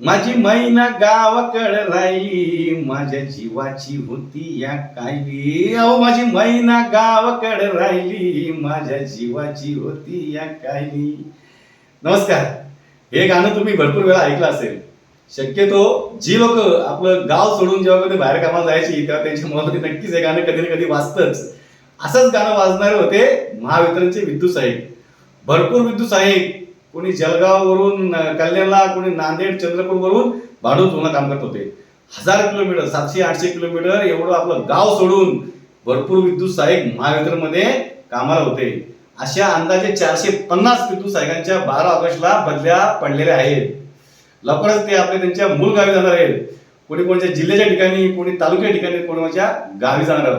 माझी मैना गावाकड राहिली माझ्या जीवाची होती या कायली. अहो माझी मैना गावाकड राहिली माझ्या जीवाची होती या कायली. नमस्कार. हे गाणं तुम्ही भरपूर वेळा ऐकलं असेल. शक्यतो जी लोक आपलं गाव सोडून जेव्हा कधी बाहेर कामाला जायची तेव्हा त्यांच्या मनामध्ये नक्कीच हे गाणं कधी ना कधी वाजतंच. असंच गाणं वाजणारे होते महावितरणचे विद्युत साहेब भरपूर विद्युत साहेब कोणी जळगाववरून कल्याणला कोणी नांदेड चंद्रपूरवरून भाडून धुणं काम करत होते. हजार किलोमीटर सातशे आठशे किलोमीटर एवढं आपलं गाव सोडून भरपूर विद्युत सहाय्यक महावितरणमध्ये कामाला होते. अशा अंदाजे चारशे पन्नास विद्युत सहाय्यकांच्या बारा ऑगस्टला बदल्या पडलेल्या आहेत. लवकरच ते आपले त्यांच्या मूळ गावी जाणार आहेत. कोणी कोणत्या जिल्ह्याच्या ठिकाणी कोणी तालुक्या ठिकाणी कोणी कोणाच्या गावी जाणार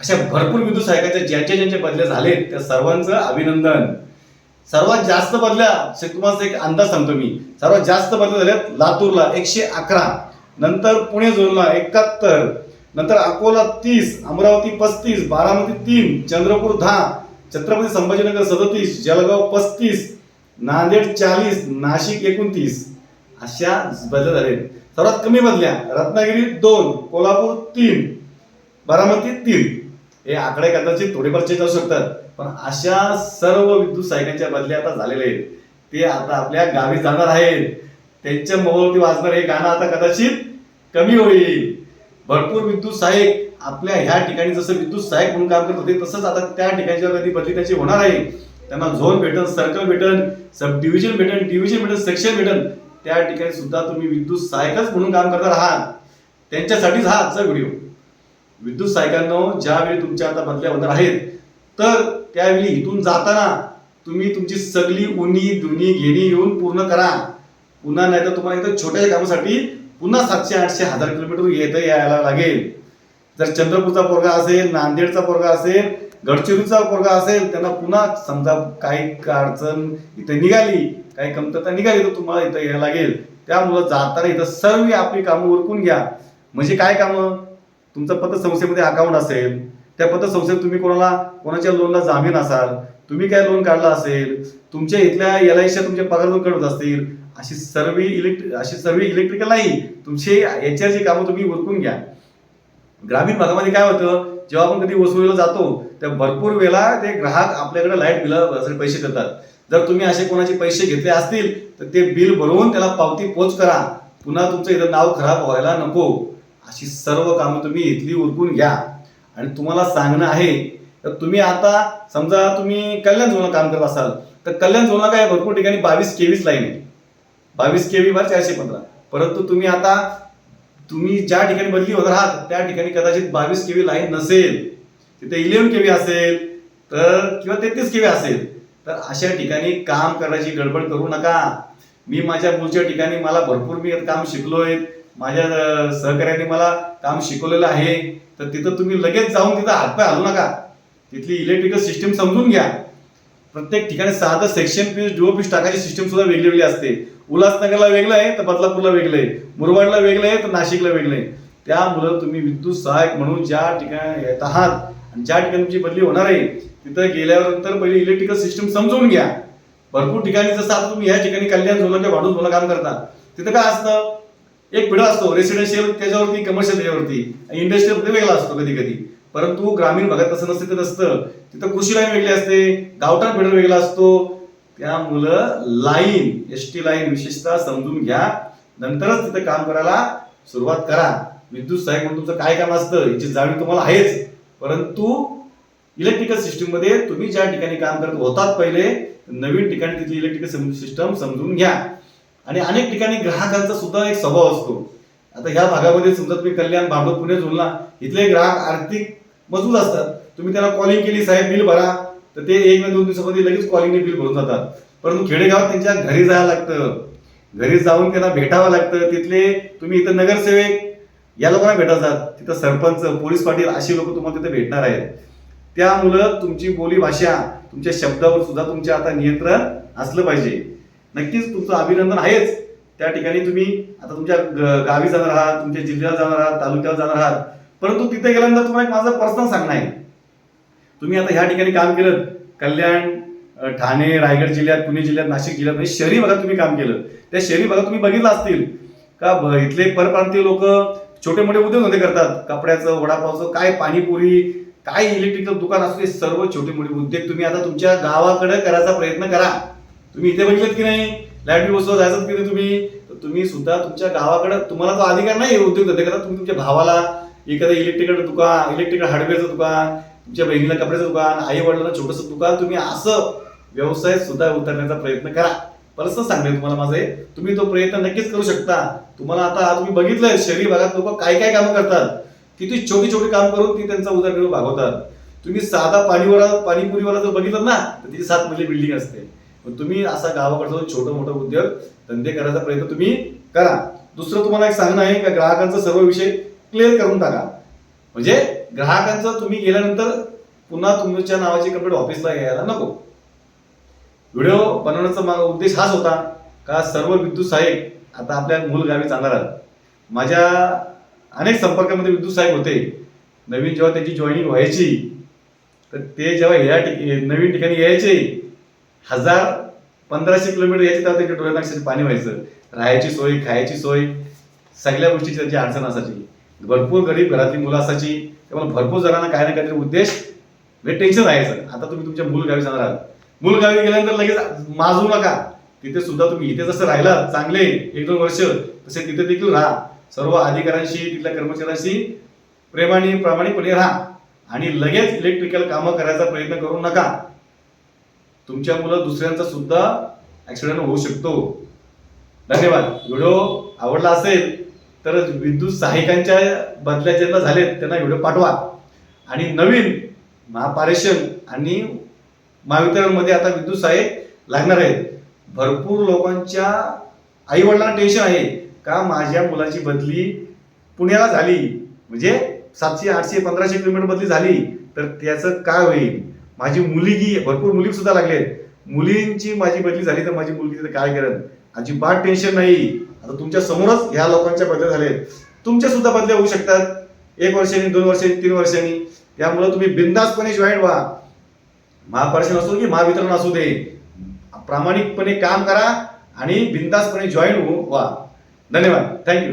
अशा भरपूर विद्युत सहायकाच्या ज्यांच्या ज्यांच्या बदल्या झालेत त्या सर्वांचं अभिनंदन. सर्वात जास्त बदल्या तुम्हाला एक अंदाज सांगतो मी. सर्वात जास्त बदल्या झाल्यात लातूरला एकशे अकरा नंतर पुणे झोनला एकाहत्तर नंतर अकोला तीस अमरावती पस्तीस बारामती तीन चंद्रपूर दहा छत्रपती संभाजीनगर सदतीस जळगाव पस्तीस नांदेड चाळीस नाशिक एकोणतीस. अशा बदल्या झाल्या सर्वात कमी बदल्या रत्नागिरी दोन कोल्हापूर तीन बारामती तीन. हे आकडे कदाचित थोडेफार चेंज असू शकतात. पण अशा सर्व विद्युत सहायकांच्या बदल्या आता झालेल्या आहेत. ते आता आपल्या गावी जाणार आहेत. त्यांच्या मोबाईलवरती वाजणार हे गाणं आता कदाचित कमी होईल. भरपूर विद्युत सहायक आपल्या ह्या ठिकाणी जसं विद्युत सहायक म्हणून काम करत होते तसंच आता त्या ठिकाणच्या कधी बदली त्याची होणार आहे. त्यांना झोन भेटन सर्कल भेटन सब डिव्हिजन भेटन डिव्हिजन भेटन सेक्शन भेटन. त्या ठिकाणी सुद्धा तुम्ही विद्युत सहायकच म्हणून काम करणार आहात. त्यांच्यासाठीच हा आजचा व्हिडिओ विद्युत सहायकांनो ज्यावेळी तुमच्या आता बदल्या होणार आहेत तर त्यावेळी इथून जाताना तुम्ही तुमची सगळी उनी दुनी घेणी येऊन पूर्ण करा. पुन्हा नाही तर तुम्हाला इथं छोट्याशा कामासाठी पुन्हा सातशे आठशे हजार किलोमीटर येतं यायला लागेल. जर चंद्रपूरचा पोरगा असेल नांदेडचा पोरगा असेल गडचिरोलीचा पोरगा असेल त्यांना पुन्हा समजा काही अडचण इथं निघाली काही कमतरता निघाली तर तुम्हाला इथं यायला लागेल. त्यामुळं जाताना इथं सर्व आपली कामं उरकून घ्या. म्हणजे काय कामं? तुमचं पतसंस्थेमध्ये अकाउंट असेल त्या पतसंस्थेत तुम्ही कोणाला कोणाच्या लोनला जामीन असाल तुम्ही काय लोन काढला असेल तुमच्या इथल्या एल आयच्या तुमच्या पगारातून लोन असतील अशी सर्व इलेक्ट्रिक अशी सर्व इलेक्ट्रिकल नाही तुमचे याच्याची कामं तुम्ही उरकून घ्या. ग्रामीण भागामध्ये काय होतं जेव्हा आपण कधी वसुलीला जातो त्या भरपूर वेळा ते ग्राहक आपल्याकडे लाइट बिलासाठी पैसे देतात. जर तुम्ही असे कोणाचे पैसे घेतले असतील तर ते बिल भरून त्याला पावती पोच करा. पुन्हा तुमचं इथं नाव खराब व्हायला नको. अशी सर्व कामं तुम्ही इथली उरकून घ्या. आणि तुम्हाला सांगणं आहे तर तुम्ही आता समजा तुम्ही कल्याण झोनला काम करत असाल तर कल्याण झोनला काय भरपूर ठिकाणी बावीस केवीस लाईन आहे बावीस केवी बार चारशे पंधरा. परंतु तुम्ही आता तुम्ही ज्या ठिकाणी बदली होत आहात त्या ठिकाणी कदाचित बावीस केवी लाईन नसेल. तिथे इलेव्हन केवी असेल तर किंवा तेहतीस केवी असेल तर अशा ठिकाणी काम करायची गडबड करू नका. मी माझ्या मूळच्या ठिकाणी मला भरपूर मी काम शिकलोय. माझ्या सहकार्याने मला काम शिकवलेलं आहे. तर तिथं तुम्ही लगेच जाऊन तिथं हातपाय हलू नका. तिथली इलेक्ट्रिकल सिस्टीम समजून घ्या. प्रत्येक ठिकाणी साधं सेक्शन पीस डुओ पीस टाकायची सिस्टीम सुद्धा वेगळी वेगळी असते. उल्हासनगरला वेगळं आहे तर बदलापूरला वेगळं आहे. मुरबाडला वेगळं आहे तर नाशिकला वेगळं आहे. त्यामुळं तुम्ही विद्युत सहायक म्हणून ज्या ठिकाणी येत आहात आणि ज्या ठिकाणी तुमची बदली होणार आहे तिथं गेल्यानंतर पहिले इलेक्ट्रिकल सिस्टीम समजून घ्या. भरपूर ठिकाणी जसं आता तुम्ही या ठिकाणी कल्याण झोनला किंवा वाढून झोनला काम करता. तिथं काय असतं? एक पिढा असतो रेसिडेन्शियल त्याच्यावरती कमर्शियल त्याच्यावरती. इंडस्ट्रियल वेगळा असतो कधी कधी परंतु ग्रामीण भागात तसं नसतं तर नसतं. तिथं कृषी लाईन वेगळी असते गावठाण फिडर वेगळा असतो. त्यामुळं लाईन एस टी लाईन विशेषतः समजून घ्या. नंतरच तिथं काम करायला सुरुवात करा. विद्युत सहाय्यक म्हणून तुमचं काय काम असतं याची जाणीव तुम्हाला आहेच. परंतु इलेक्ट्रिकल सिस्टीममध्ये तुम्ही ज्या ठिकाणी काम करत होतात पहिले नवीन ठिकाणी तिथली इलेक्ट्रिकल सिस्टम समजून घ्या. आणि अनेक ठिकाणी ग्राहकांचा सुद्धा एक स्वभाव असतो. आता ह्या भागामध्ये समजा तुम्ही कल्याण बाबत पुणे झोलना इथले ग्राहक आर्थिक मजबूत असतात. तुम्ही त्यांना कॉलिंग केली साहेब बिल भरा. तर ते एक ना दोन दिवसामध्ये लगेच कॉलिंगने बिल भरून जातात. परंतु खेडेगावात त्यांच्या घरी जायला लागतं. घरी जाऊन त्यांना भेटावं लागतं. तिथले तुम्ही इथं नगरसेवक या लोकांना भेटायचात तिथं सरपंच पोलीस पाटील अशी लोक तुम्हाला तिथे भेटणार आहेत. त्यामुळं तुमची बोलीभाषा तुमच्या शब्दावर सुद्धा तुमचे आता नियंत्रण असलं पाहिजे. नक्कीच तुमचं अभिनंदन आहेच. त्या ठिकाणी तुम्ही आता तुमच्या ग- गावी जाणार आहात तुमच्या जिल्ह्यात जाणार आहात तालुक्यात जाणार आहात. परंतु तिथे गेल्यानंतर तुम्हाला एक माझं पर्सनल सांगणं आहे. तुम्ही आता ह्या ठिकाणी काम केलं कल्याण ठाणे रायगड जिल्ह्यात पुणे जिल्ह्यात नाशिक जिल्ह्यात म्हणजे शहरी भागात तुम्ही काम केलं. त्या शहरी भागात तुम्ही बघितलं असतील. का इथले परप्रांतीय लोक छोटे मोठे उद्योगधंदे करतात. कपड्याचं वडापावचं काय पाणीपुरी काय इलेक्ट्रिकल दुकान असते सर्व छोटे मोठे उद्योग तुम्ही आता तुमच्या गावाकडे करायचा प्रयत्न करा. तुम्ही इथे बघितलं की नाही? लाइट बिल बसवत जायचं की नाही तुम्ही? तुम्ही सुद्धा तुमच्या गावाकडे तुम्हाला तो अधिकार नाही उद्योगधंदे करता तुम्ही तुमच्या भावाला एखादं इलेक्ट्रिकल दुकान इलेक्ट्रिकल हार्डवेअरचं दुकान तुमच्या बहिणीला कपड्याचं दुकान आई वडिलांना छोटंसं दुकान तुम्ही असं व्यवसाय सुद्धा उतरण्याचा प्रयत्न करा. परत सांगले तुम्हाला माझे तुम्ही तो प्रयत्न नक्कीच करू शकता. तुम्हाला आता तुम्ही बघितलंय शहरी भागात लोक काय काय कामं करतात. किती छोटी छोटी काम करून ती त्यांचा उदरनिर्वाह भागवतात. तुम्ही साधा पाणीवाला पाणीपुरीवाला जर बघितलं ना तर तिची सात मजली बिल्डिंग असते. पण तुम्ही असा गावाकडचा छोटं मोठं उद्योग धंदे करायचा प्रयत्न तुम्ही करा. दुसरं तुम्हाला एक सांगणं आहे का ग्राहकांचा सर्व विषय क्लिअर करून टाका. म्हणजे ग्राहकांचं तुम्ही गेल्यानंतर पुन्हा तुमच्या नावाची कंप्लीट ऑफिसला यायला नको. व्हिडिओ बनवण्याचा माझा उद्देश हाच होता का सर्व विद्युत साहेब आता आपल्या मूल गावी जाणार आहात. माझ्या अनेक संपर्कामध्ये विद्युत साहेब होते. नवीन जेव्हा त्याची जॉईनिंग व्हायची तर ते जेव्हा या नवीन ठिकाणी यायचे हजार पंधराशे किलोमीटर याची तर त्यांच्या डोळ्यात अक्षरशः पाणी व्हायचं. राहायची सोय खायची सोय सगळ्या गोष्टीची त्यांची अडचण असायची. भरपूर गरीब घरातली मुलं असायची. त्यामुळे भरपूर जणांना काही ना काहीतरी उद्देश म्हणजे टेन्शन राहायचं. आता तुम्ही तुमच्या मूल गावी जाणार आहात. मूल गावी गेल्यानंतर लगेच माजू नका. तिथे सुद्धा तुम्ही इथे जसं राहिला चांगले एक दोन वर्ष तसे तिथे देखील राहा. सर्व अधिकाऱ्यांशी तिथल्या कर्मचाऱ्यांशी प्रेमाने प्रामाणिकपणे राहा. आणि लगेच इलेक्ट्रिकल कामं करायचा प्रयत्न करू नका. तुमच्या मुलं दुसऱ्यांचा सुद्धा ऍक्सिडेंट होऊ शकतो. धन्यवाद. व्हिडिओ आवडला असेल तर विद्युत सहाय्यकांच्या बदल्या ज्यांना झालेत त्यांना व्हिडिओ पाठवा. आणि नवीन महापारेषण आणि महावितरणमध्ये आता विद्युत सहाय्यक लागणार आहेत. भरपूर लोकांच्या आई वडिलांना टेन्शन आहे का माझ्या मुलाची बदली पुण्याला झाली? म्हणजे सातशे आठशे पंधराशे किलोमीटर बदली झाली तर त्याचं काय होईल? माझी मुलगी भरपूर मुली सुद्धा लागले मुलींची माझी बदली झाली तर माझी मुलगी तिथे काय करेल अजिबात टेन्शन नाही. आता तुमच्या समोरच ह्या लोकांच्या बदल्या झाले तुमच्या सुद्धा बदल्या होऊ शकतात. एक वर्षांनी दोन वर्षांनी तीन वर्षांनी. त्यामुळे तुम्ही बिंदासपणे जॉईन व्हा. महापारेषण असो की महावितरण असू दे. प्रामाणिकपणे काम करा आणि बिंदासपणे जॉईन व्हा. धन्यवाद. थँक्यू